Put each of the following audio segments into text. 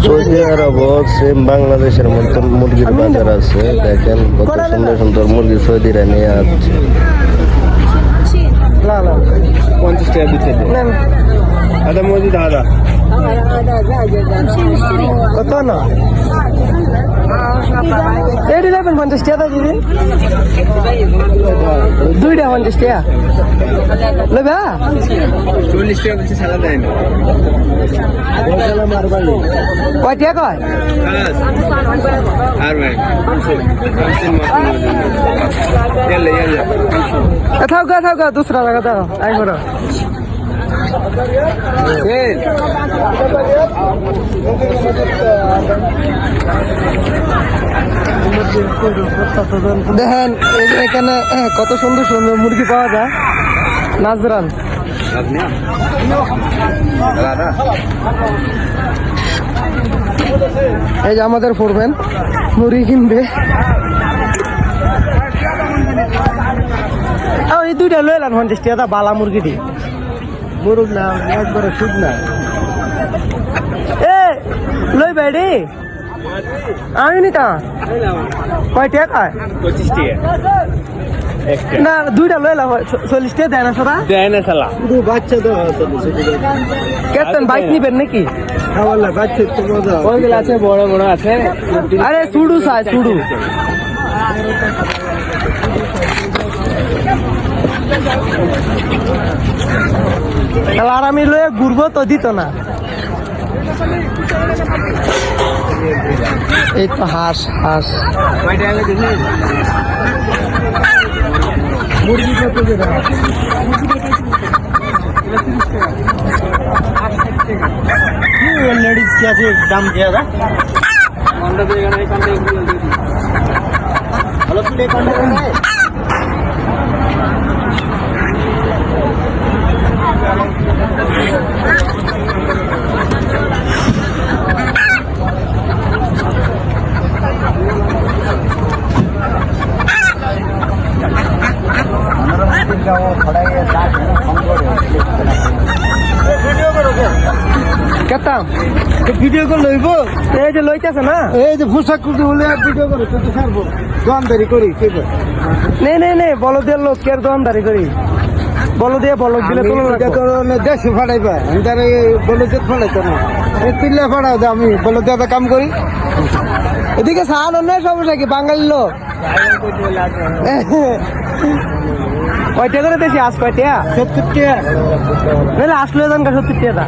Saudi আরব same বাংলাদেশের মতন মুরগির বাজার আছে দেখেন কত সুন্দর সুন্দর মুরগি সৌদিরা নিয়ে আসছে। লা লা পঞ্চাশ টাকা দিচ্ছে আদা কত না? পঞ্চাশ টাকা দিবি দুইটা পঞ্চাশ টাকা। নেবে চল্লিশ টাকা সাদা দেয় না। কয় থাও গা থাও গা, দুসরা জায়গা দাও আই করো। দেখেন, এখানে কত সুন্দর সুন্দর মুরগি পাওয়া যায়। নাজরান। দাদা এই যে আমাদের পড়বেন মুরগি কিনবে। এই দুইটা লয়ে এলাম পঞ্চাশ টাকা বালা মুরগিটি মুরগ না একবারে শুধ না। এ লই বাইডি আমি নিতা কয় টাকা পঁচিশ টাকা না দুইটা লয়ে এলাম চল্লিশ টাকা দেয় না সদা? দেয় না সালা। বাচ্চা তো ক্যাপ্টেন বাইক নিবেন নাকি? ওইগুলো আছে বড় বড় আছে। আরে সুডু আর আমি লয়ে ঘুরবো তো দিত না। এই তো হাঁস হাঁস। মুরগি কত লেডিস কি আছে দাম দেওয়া দা ভালো তুলে কেতাম ভিডিও কল লইব? এই যে লইতেছে না? এই যে পোশাক কুটি হলে ভিডিও করে তুই তো ছাড়বো। দোকানদারি করি কে নে নে নে বলদের লোক কের দোকানদারি করি? বলো দিয়ে বলক দিলে তো দেশে ফাড়াইবা। আমি তার বলে যে ফাড়াইতো না। এই তিল্লা ফাড়াও দে আমি বলে দাদা কাম করি। এদিকে সাহান অন্য সমস্যা কি? বাঙালি লোক। কয়টা করে দেশি আজ কয়টা? সত্তর নাহলে আসলো এজন সত্যি টাকা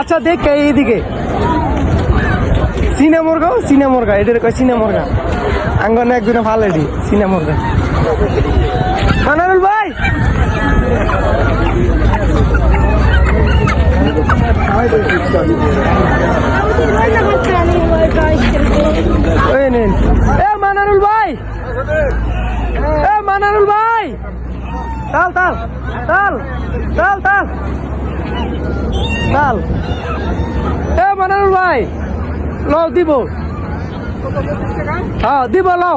আচ্ছা দেখ এইদিকে। সিনে মুরগা সিনে মুরগা এদের কয় সিনে মুরগা আঙ্গনে একজনে ভালো এটি সিনে মুরগা মানারুল ভাই ওই নিন এ মানারুল ভাই এ মানারুল ভাই! তাল তাল তাল তাল তাল। তাল। এ মানারুল ভাই লও দিব। হ্যাঁ দিব লও।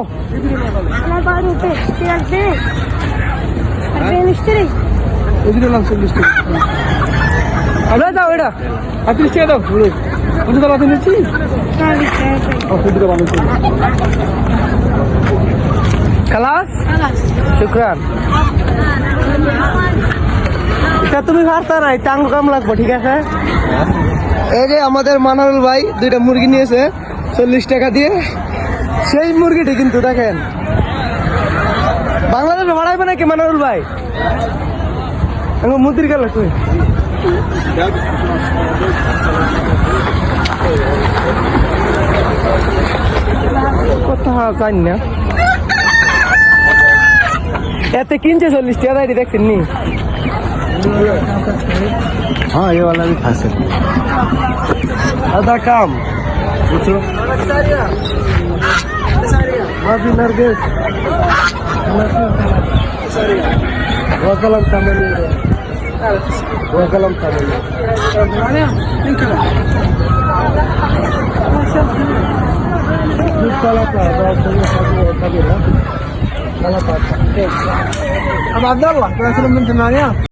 ওইদিকে লাম চল্লিশ টাকা যাও এটা। আটত্রিশ টাকা দাও বুঝতে তো লাভ শুক্রান তুমি পারতা নাই টাঙ্গ কাম লাগবো, ঠিক আছে? এই যে আমাদের মানারুল ভাই দুইটা মুরগি নিয়েছে, চল্লিশ টাকা দিয়ে। সেই মুরগিটি কিন্তু দেখেন। বাংলাদেশে ভাড়াইবে নাকি মানারুল ভাই? মুদির গেল তুই কথা জানি না? এতে কিনছে চল্লিশ টাকা দিয়ে দেখছেন নি हाँ ये वाला भी खा सकते আদা কাম বুঝছো Happy Nargis. Wakalam tamani. Wakalam tamani. Dut Abdallah, ben senin mintim ya.